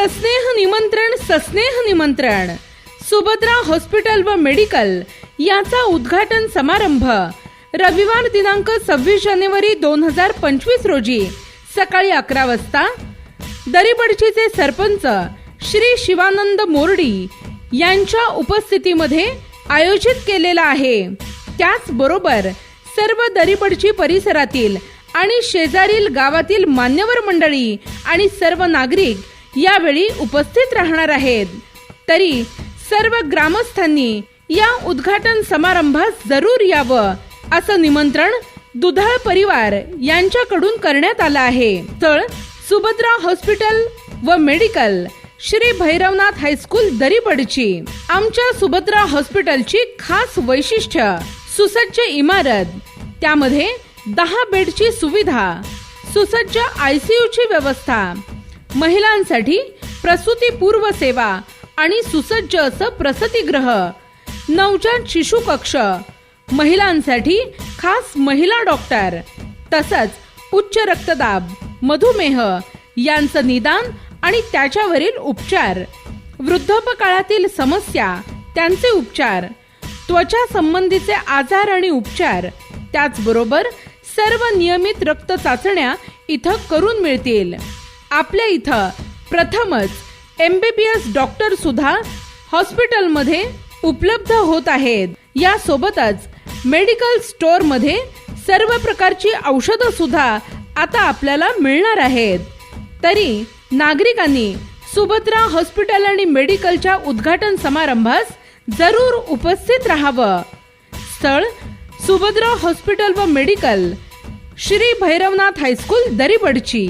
निमंत्रण सस्नेह निमंत्रण. सुभद्रा हॉस्पिटल व मेडिकल याचा उद्घाटन समारंभ रविवार दिनांक सव्वीस जानेवारी दोन हजार पंचवीस रोजी सकाळी अकरा वाजता. दरीपडचीचे सरपंच श्री शिवानंद मोर्डी यांच्या उपस्थितीमध्ये आयोजित केलेला आहे. त्याचबरोबर सर्व दरीबडची परिसरातील आणि शेजारील गावातील मान्यवर मंडळी आणि सर्व नागरिक यावेळी उपस्थित राहणार आहेत. तरी सर्व ग्रामस्थांनी या उद्घाटन समारंभास जरूर यावं असं निमंत्रण दुधाळ परिवार यांच्याकडून करण्यात आलं आहे. तर सुभद्रा हॉस्पिटल व medical Shri Bhairavnath high school दरीपडची आमच्या सुभद्रा हॉस्पिटलची खास वैशिष्ट्य सुसज्ज इमारत त्यामध्ये दहा बेडची सुविधा सुसज्ज आयसीयूची व्यवस्था महिलांसाठी प्रसूतीपूर्व सेवा आणि सुसज्ज असं प्रसूतीगृह नवजात शिशु कक्ष. महिलांसाठी खास महिला डॉक्टर. तसंच उच्च रक्तदाब मधुमेह यांचं निदान आणि त्याच्यावरील उपचार. वृद्धापकाळातील समस्या त्यांचे उपचार. त्वचा संबंधीचे आजार आणि उपचार. त्याचबरोबर सर्व नियमित रक्त चाचण्या इथं करून मिळतील. आपल्या इथं प्रथमच एम बी बी डॉक्टर सुद्धा हॉस्पिटलमध्ये उपलब्ध होत आहेत. यासोबतच मेडिकल स्टोअरमध्ये सर्व प्रकारची औषधं सुद्धा आता आपल्याला मिळणार आहेत. तरी नागरिकांनी सुभद्रा हॉस्पिटल आणि मेडिकलच्या उद्घाटन समारंभास जरूर उपस्थित राहावं. स्थळ सुभद्रा हॉस्पिटल व medical Shri Bhairavnath high school दरीबडची.